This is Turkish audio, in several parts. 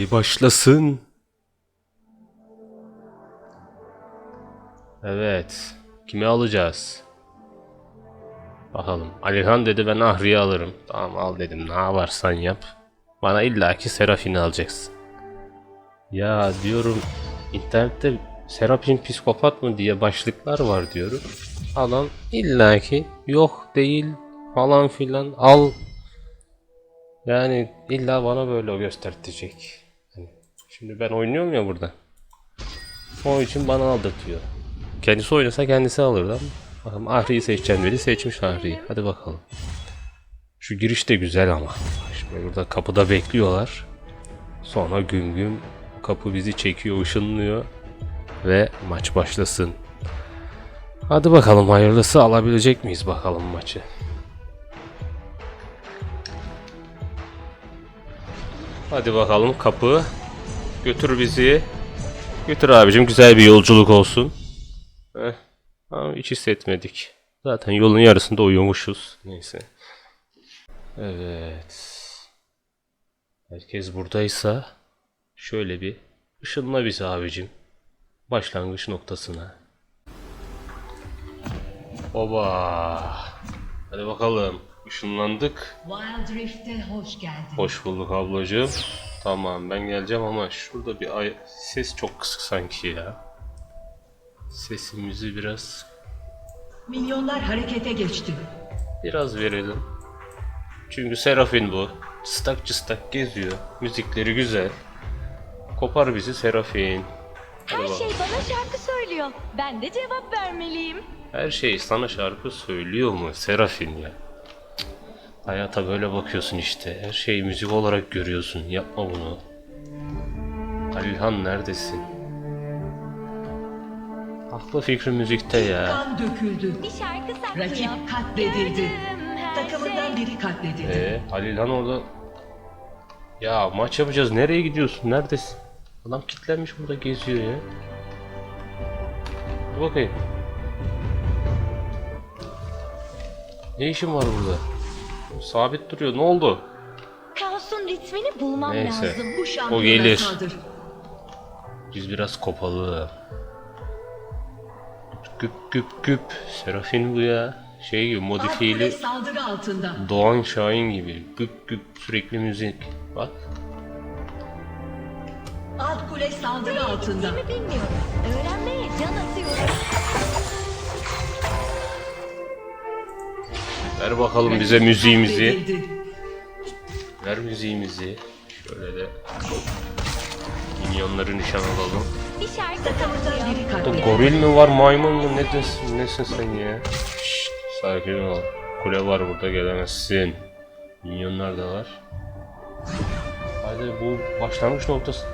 Hadi başlasın. Evet. Kimi alacağız? Bakalım. Alihan dedi ben Ahri'yi alırım. Tamam al dedim. Ne yaparsan yap. Bana illaki Serafin'i alacaksın. Ya diyorum internette Serafin psikopat mı diye başlıklar var diyorum. Adam illaki yok değil falan filan al. Yani illa bana böyle göstertecek. Şimdi ben oynuyorum ya burada. O için bana aldatıyor. Kendisi oynasa kendisi alırdı ama. Bakalım Ahri'yi seçeceğim dedi. Seçmiş Ahri'yi. Hadi bakalım. Şu giriş de güzel ama. Şimdi burada kapıda bekliyorlar. Sonra güm güm kapı bizi çekiyor, ışınlıyor. Ve maç başlasın. Hadi bakalım hayırlısı alabilecek miyiz bakalım maçı. Hadi bakalım kapı. Götür bizi. Götür abicim güzel bir yolculuk olsun. Heh. Ama hiç hissetmedik. Zaten yolun yarısında uyumuşuz. Neyse. Evet. Herkes buradaysa şöyle bir ışınla bizi abicim. Başlangıç noktasına. Oba. Hadi bakalım. Işınlandık. Wild Rift'e hoş geldin. Hoş bulduk ablacığım. Tamam ben geleceğim ama şurada bir ay ses çok kısık sanki ya. Sesimizi biraz Milyonlar harekete geçti. biraz verelim. Çünkü Serafin bu. Cıstak cıstak geziyor. Müzikleri güzel. Kopar bizi Serafin. Hadi Her bakalım. şey bana şarkı söylüyor. Ben de cevap vermeliyim. Her şey sana şarkı söylüyor mu Serafin ya? Hayata böyle bakıyorsun işte. Her şeyi müzik olarak görüyorsun. Yapma bunu. Halilhan neredesin? Aklı fikri müzikte ya. Kan döküldü. Bir şarkı saklıyor. Rakip katledildi. Gördüm her Takımından şey. biri katledildi. Ee, Halilhan orada... Ya maç yapacağız. Nereye gidiyorsun? Neredesin? Adam kilitlenmiş burada geziyor ya. Dur bakayım. Ne işin var burada? Sabit duruyor. Ne oldu? Kaosun ritmini bulmam Neyse. lazım. Bu şampiyona gelir. Biz biraz kopalı. Güp güp güp. Serafin bu ya. Şey gibi Alt kule modifiyeli saldırı altında. Doğan Şahin gibi. Güp güp sürekli müzik. Bak. Alt kule saldırı altında. Gittiğimi bilmiyorum. Öğrenmeye can atıyorum. Ver bakalım bize müziğimizi. Ver müziğimizi. Şöyle de minyonları nişan alalım. Bir şarkı Burada goril mi var maymun mu ne desin, nesin sen ya? Şşt, sakin ol. Kule var burada gelemezsin. Minyonlar da var. Hadi bu başlangıç noktası.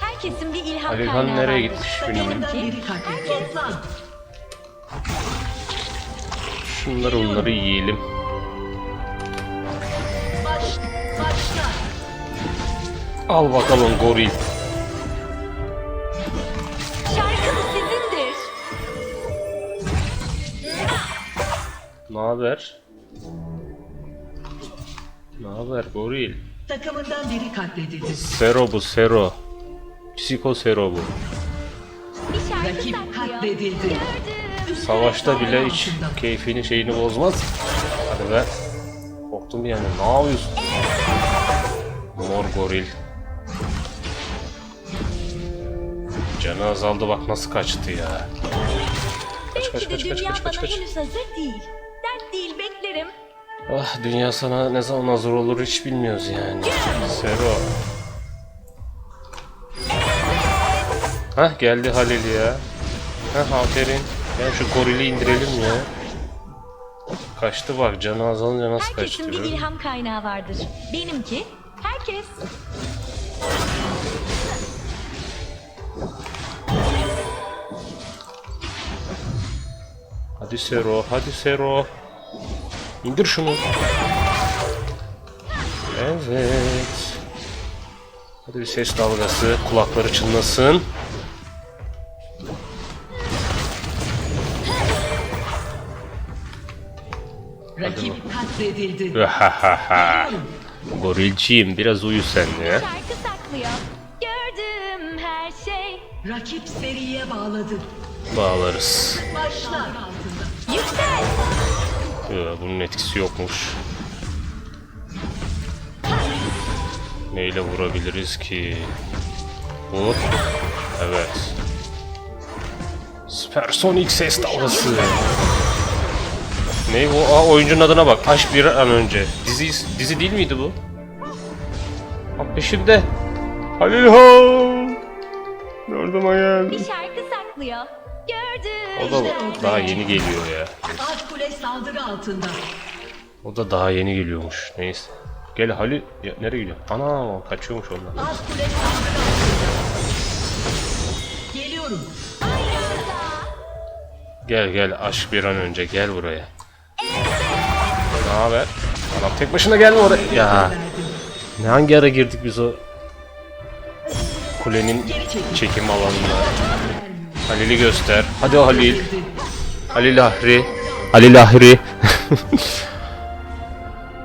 Herkesin bir ilham Alihan nereye gitmiş bilmiyorum. Katledildi. Toplan. Şunları onları yiyelim. Al bakalım goril. Şarkı sizindir. Ne haber? Ne haber goril? Takımından biri katledildi. Sero bu Sero. Psiko Sero bu. Bir şarkı Rakip katledildi. Gördüm. Savaşta bile hiç keyfini şeyini bozmaz. Hadi be. Korktum yani. Ne yapıyorsun? Mor goril. Canı azaldı bak nasıl kaçtı ya. Kaç kaç kaç kaç kaç kaç kaç. Ah dünya sana ne zaman hazır olur hiç bilmiyoruz yani. Sero. Hah geldi Halil ya. Hah aferin. Ya şu gorili indirelim ya. Kaçtı bak canı azalınca nasıl Herkesin kaçtı. bir görüyor musun? ilham kaynağı vardır. Benimki herkes. Hadi Sero, hadi Sero. İndir şunu. Evet. Hadi bir ses dalgası, kulakları çınlasın. Rakip katledildi. Gorilciyim biraz uyu sen ya. Şarkı saklıyor. Gördüğüm her şey. Rakip seriye bağladı. Bağlarız. Başlar altında. Yüksel. Bunun etkisi yokmuş. Neyle vurabiliriz ki? Bu. Evet. Süpersonik ses dalgası. Ne o? Aa, oyuncunun adına bak. Aşk bir an önce. Dizi dizi değil miydi bu? Bak peşinde. Halil Han. Yardıma Bir gel. şarkı saklıyor. Gördüğüm O da daha yeni geliyor ya. Alt kule saldırı altında. O da daha yeni geliyormuş. Neyse. Gel Halil. Ya, nereye gidiyor? Ana kaçıyormuş onlar. Alt kule saldırı altında. Geliyorum. Gel gel aşk bir an önce gel buraya. Ne haber? Adam tek başına gelme oraya. Ya ne hangi ara girdik biz o kulenin çekim alanına? Halil'i göster. Hadi o Halil. Halil Ahri. Halil Ahri.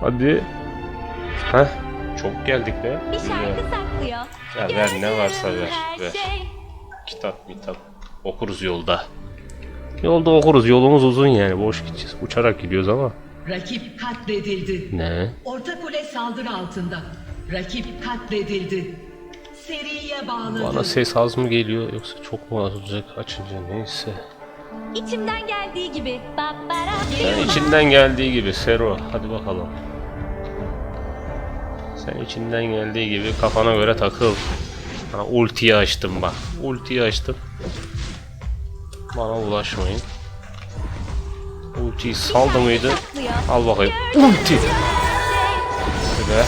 Hadi. Heh. Çok geldik be. Bir Güzel. şarkı saklıyor. Ya ver ne varsa ver. Her ver. şey. Kitap kitap okuruz yolda. Yolda okuruz yolumuz uzun yani boş gideceğiz. Uçarak gidiyoruz ama. Rakip katledildi. Ne? Orta kule saldırı altında. Rakip katledildi. Seriye bağladı. Bana ses az mı geliyor yoksa çok mu az olacak açınca neyse. İçimden geldiği gibi. Babbara. Sen içinden geldiği gibi Sero hadi bakalım. Sen içinden geldiği gibi kafana göre takıl. Ha, ultiyi açtım bak. Ultiyi açtım. Bana ulaşmayın. Ultiyi saldı mıydı? Al bakayım. Ulti. be.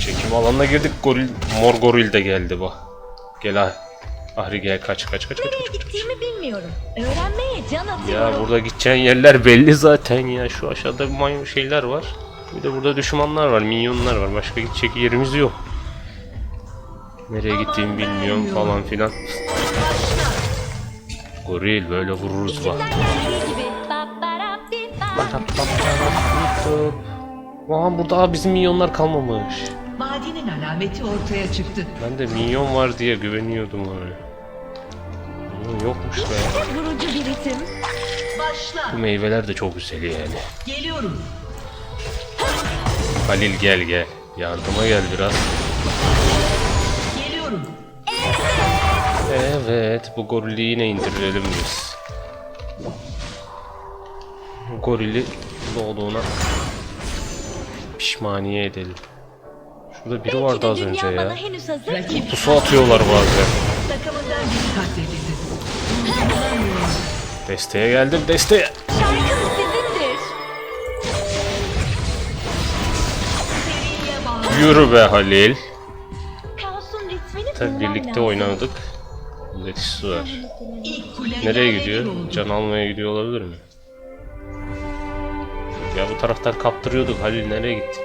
Çekim alanına girdik. Goril, mor goril de geldi bu. Gel ah. Ahri gel kaç kaç kaç kaç. Kaç. bilmiyorum. Öğrenmeye can atıyorum. Ya burada gideceğin yerler belli zaten ya. Şu aşağıda maymun şeyler var. Bir de burada düşmanlar var, minyonlar var. Başka gidecek yerimiz yok. Nereye gittiğimi bilmiyorum falan filan. Goril böyle vururuz bak. Aa burada bizim minyonlar kalmamış. Vadinin alameti ortaya çıktı. Ben de minyon var diye güveniyordum öyle. Minyon yokmuş be. Vurucu bir ritim. Başla. Bu meyveler de çok güzel yani. Geliyorum. Halil gel gel. Yardıma gel biraz. Evet bu gorili yine indirelim biz. Bu Gorili doğduğuna pişmaniye edelim. Şurada biri Belki vardı az önce ya. Pusu atıyorlar bazen. Desteğe geldim desteğe. Yürü be Halil. Tabi birlikte lazım. oynadık. Letisi var. Nereye gidiyor? Can almaya gidiyor olabilir mi? Ya bu taraftan kaptırıyorduk Halil nereye gitti?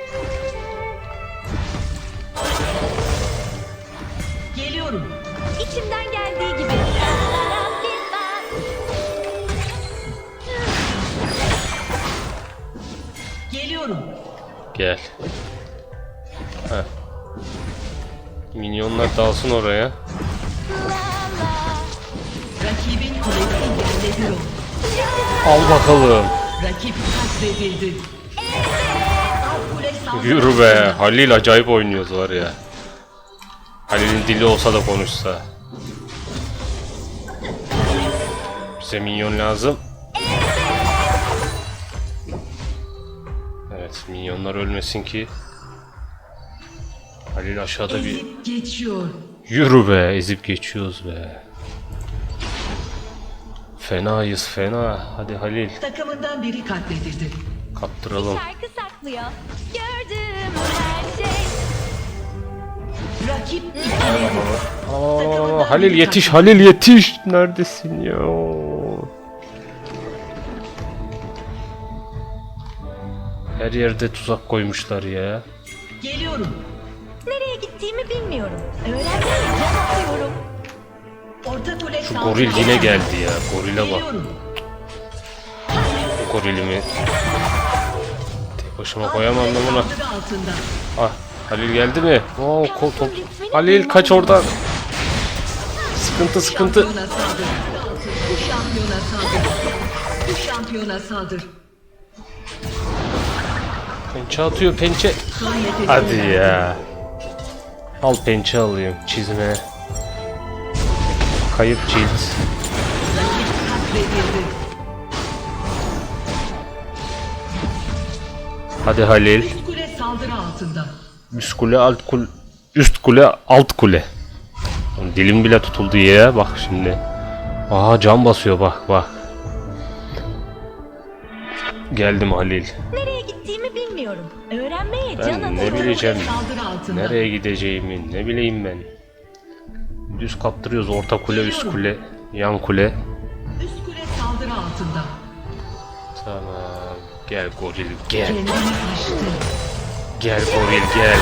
Geliyorum. İçimden geldiği gibi. Geliyorum. Gel. Heh. Minyonlar dalsın oraya. Al bakalım. Rakip katledildi. Yürü be. Halil acayip oynuyoruz var ya. Halil'in dili olsa da konuşsa. Bize minyon lazım. Evet minyonlar ölmesin ki. Halil aşağıda bir... Yürü be ezip geçiyoruz be. Fenayız fena. Hadi Halil Takımından biri katledildi. kaptıralım. Şarkı saklıyor. Gördüğüm her şey. Rakip. Aa, Halil yetiş Halil yetiş. Neredesin ya? Her yerde tuzak koymuşlar ya. Geliyorum. Nereye gittiğimi bilmiyorum. Öğrenmeye Şu goril yine geldi ya. Gorile bak. Geliyorum. gorilimi. Tek başıma koyamam da altında. Ah Halil geldi mi? Oo, ko- top. Halil kaç oradan. Sıkıntı sıkıntı. Bu şampiyona saldır. Bu şampiyona saldır. Pençe atıyor pençe. Hadi ya. Al pençe alayım çizme. Kayıp cilt. Hadi Halil. Üst kule saldırı altında. Üst kule alt kule. Üst kule alt kule. Dilim bile tutuldu ya bak şimdi. Aa cam basıyor bak bak. Geldim Halil. Nereye gittiğimi bilmiyorum. Öğrenmeye can Ben ne atıyorum. bileceğim. Nereye gideceğimi ne bileyim ben. Düz kaptırıyoruz orta kule üst kule yan kule. Üst kule saldırı altında. Tamam. Gel goril gel. Gel goril gel.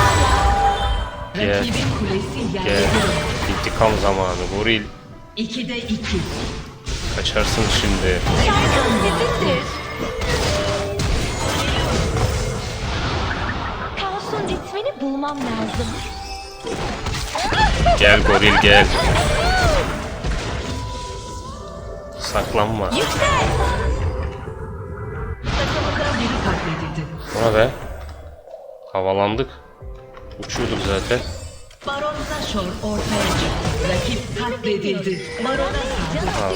Gel. Rakibin kulesi yerde Gel. İntikam zamanı goril. İkide iki. Kaçarsın şimdi. Kaosun ritmini bulmam lazım. Gel goril gel. Saklanma. Ona be. Havalandık. Uçuyorduk zaten. Baron Nashor ortaya çıktı. Rakip katledildi. Baron'a saldır. Al,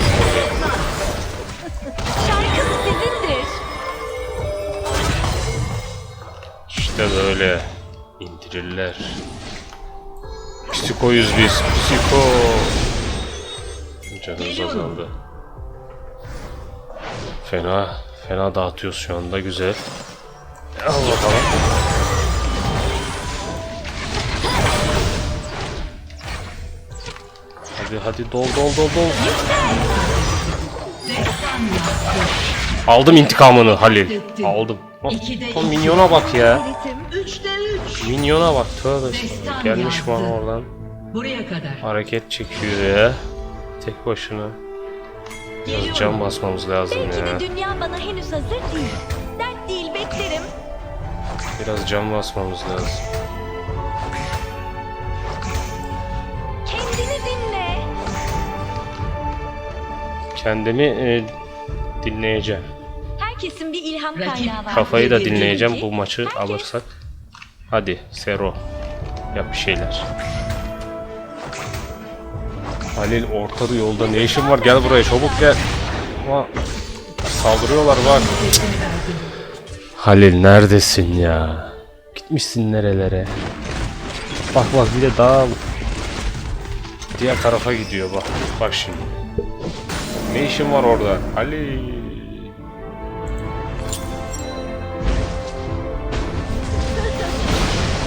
Şarkım sizindir. İşte böyle indirirler. Psikoyuz biz. Psiko. Canımız azaldı. Fena. Fena dağıtıyoruz şu anda. Güzel. Al bakalım. Hadi hadi dol dol dol dol. Aldım intikamını Halil. Aldım. Bak, o minyona bak ya. Minyona bak tövbe. Gelmiş bana oradan. Buraya kadar. Hareket çekiyor ya. Tek başına. Biraz can basmamız lazım Belki ya. de dünya bana henüz hazır değil. Dert değil beklerim. Biraz can basmamız lazım. Kendini dinle. Kendimi e, dinleyeceğim. Herkesin bir ilham kaynağı var. Kafayı da dinleyeceğim bu maçı Herkes- alırsak. Hadi Sero. Yap bir şeyler. Halil ortada yolda ne işin var? Gel buraya çabuk gel. Ama saldırıyorlar bak. Halil neredesin ya? Gitmişsin nerelere? Bak bak bir de daha diğer tarafa gidiyor bak. Bak şimdi. Ne işin var orada? Halil.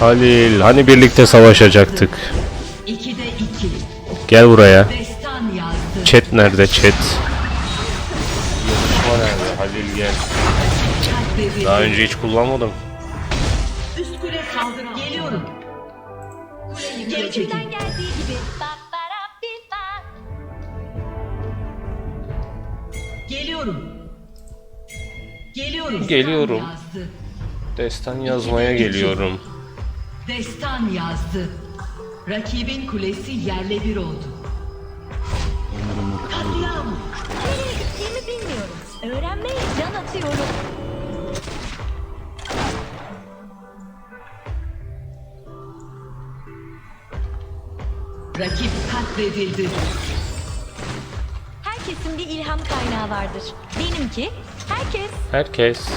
Halil hani birlikte savaşacaktık. Gel buraya. Destan yazdı. Chat nerede chat? Yazışma nerede? Halil gel. Daha önce hiç kullanmadım. Üst kule saldırı altında. Geliyorum. Kuleyi geri çekin. Geliyorum. Geliyorum. Geliyorum. Destan yazmaya geliyorum. Destan yazdı. Rakibin kulesi yerle bir oldu. Katliam. Nereye gittiğimi bilmiyorum. Öğrenmeye can atıyorum. Rakip katledildi. Herkesin bir ilham kaynağı vardır. Benimki herkes. Herkes.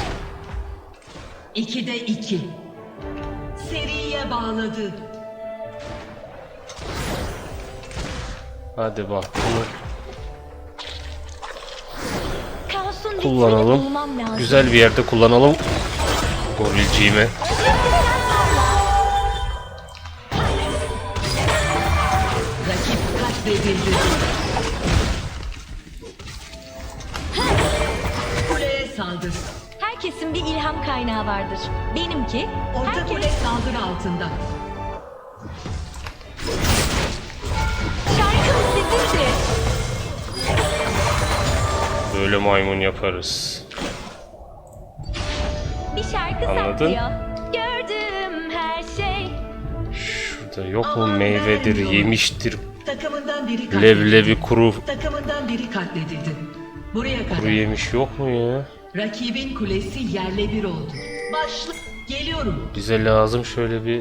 İkide iki. Seriye bağladı. Hadi bak bunu kullanalım. Güzel bir yerde kullanalım. Gorilciğimi. Rakip katledildi. Bir ilham kaynağı vardır. Benimki Orta herkes. kule saldırı altında. Şarkım sizindir. Böyle maymun yaparız. Anladın? saklıyor. Gördüğüm her şey. Şurada yok mu Aman meyvedir, yemiştir, Takımından biri katledildi. leblebi kuru, Takımından biri katledildi. Buraya kadar. kuru yemiş yok mu ya? Rakibin kulesi yerle bir oldu. Başla. Geliyorum. Bize lazım şöyle bir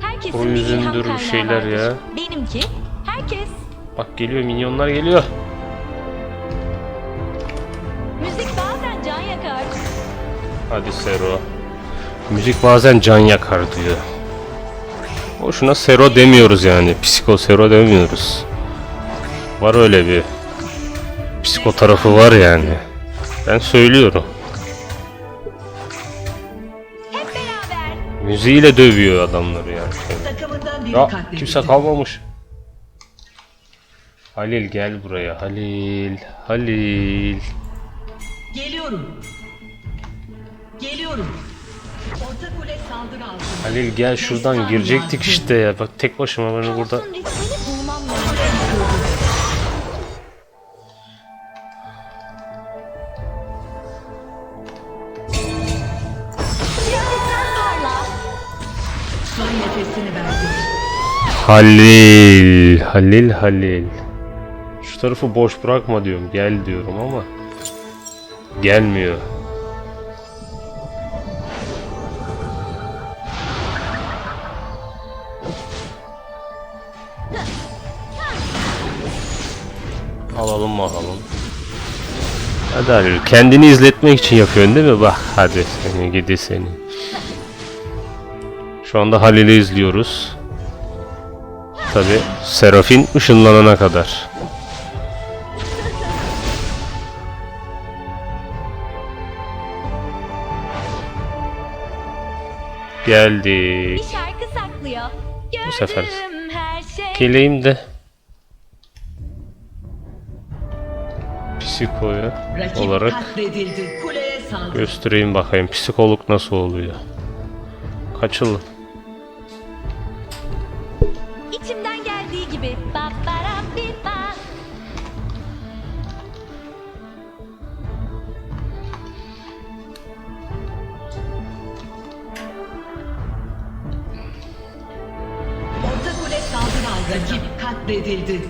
Herkesin bir ilham yüzündür kaynağı şeyler vardır. ya. Benimki herkes. Bak geliyor minyonlar geliyor. Müzik bazen can yakar. Hadi Sero. Müzik bazen can yakar diyor. Boşuna Sero demiyoruz yani. Psiko Sero demiyoruz. Var öyle bir psiko tarafı var yani. Ben söylüyorum. Müziğiyle dövüyor adamları Ya katledildi. kimse kalmamış. Halil gel buraya. Halil. Halil. Geliyorum. Geliyorum. Orta kule saldırı altında. Halil gel şuradan girecektik işte ya. Bak tek başıma beni burada nefesini verdi. Halil, Halil, Halil. Şu tarafı boş bırakma diyorum. Gel diyorum ama gelmiyor. Alalım bakalım. Hadi Halil, kendini izletmek için yapıyorsun değil mi? Bak hadi seni gidi seni. Şu anda Halil'i izliyoruz. Tabi Serafin ışınlanana kadar. Geldik. Bir şarkı saklıyor. Bu sefer şey. Geleyim de. Psikoyu olarak göstereyim bakayım. Psikolog nasıl oluyor. Kaçıl. İçimden geldiği gibi. Ba bara bi ba. Orta kule saldırı. Rakip katledildi.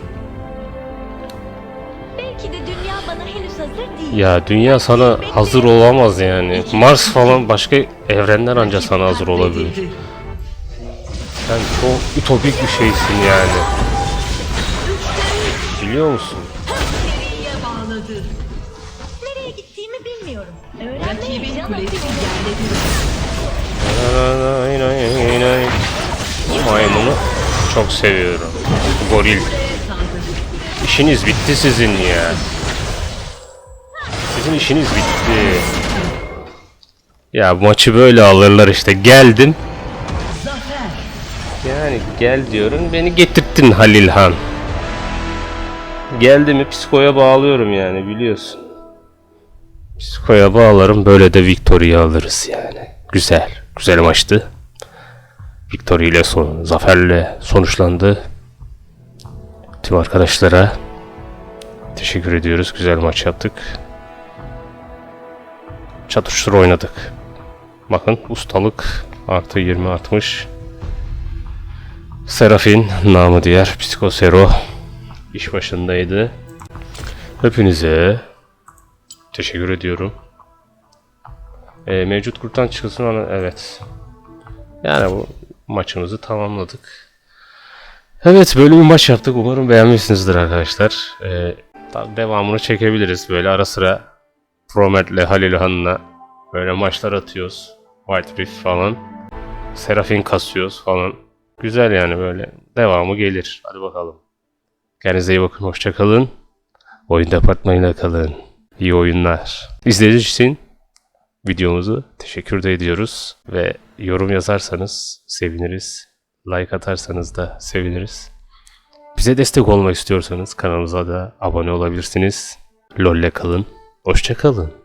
Belki de dünya bana henüz hazır değil. Ya dünya sana hazır olamaz yani. Mars falan başka evrenler anca sana hazır olabilir. Sen çok ütopik bir şeysin yani. Biliyor musun? Seriye bağladı. Nereye gittiğimi bilmiyorum. Rakibin kulesi. Bu maymunu çok seviyorum. Goril. İşiniz bitti sizin ya. Sizin işiniz bitti. Ya bu maçı böyle alırlar işte. Geldim. Yani gel diyorum beni getirttin Halil Han. Geldi mi psikoya bağlıyorum yani biliyorsun. Psikoya bağlarım böyle de Victoria'yı alırız yani. Güzel. Güzel maçtı. Victoria ile son, zaferle sonuçlandı. Tüm arkadaşlara teşekkür ediyoruz. Güzel maç yaptık. Çatıştır oynadık. Bakın ustalık artı 20 artmış. Serafin namı diğer Psikosero iş başındaydı. Hepinize teşekkür ediyorum. Ee, mevcut gruptan çıkılsın evet. Yani bu maçımızı tamamladık. Evet böyle bir maç yaptık. Umarım beğenmişsinizdir arkadaşlar. Ee, devamını çekebiliriz. Böyle ara sıra Promet'le Halil Han'la böyle maçlar atıyoruz. White Reef falan. Serafin kasıyoruz falan. Güzel yani böyle. Devamı gelir. Hadi bakalım. Kendinize iyi bakın. Hoşçakalın. Oyun departmanıyla kalın. İyi oyunlar. İzlediğiniz için videomuzu teşekkür de ediyoruz. Ve yorum yazarsanız seviniriz. Like atarsanız da seviniriz. Bize destek olmak istiyorsanız kanalımıza da abone olabilirsiniz. LoL'le kalın. Hoşçakalın.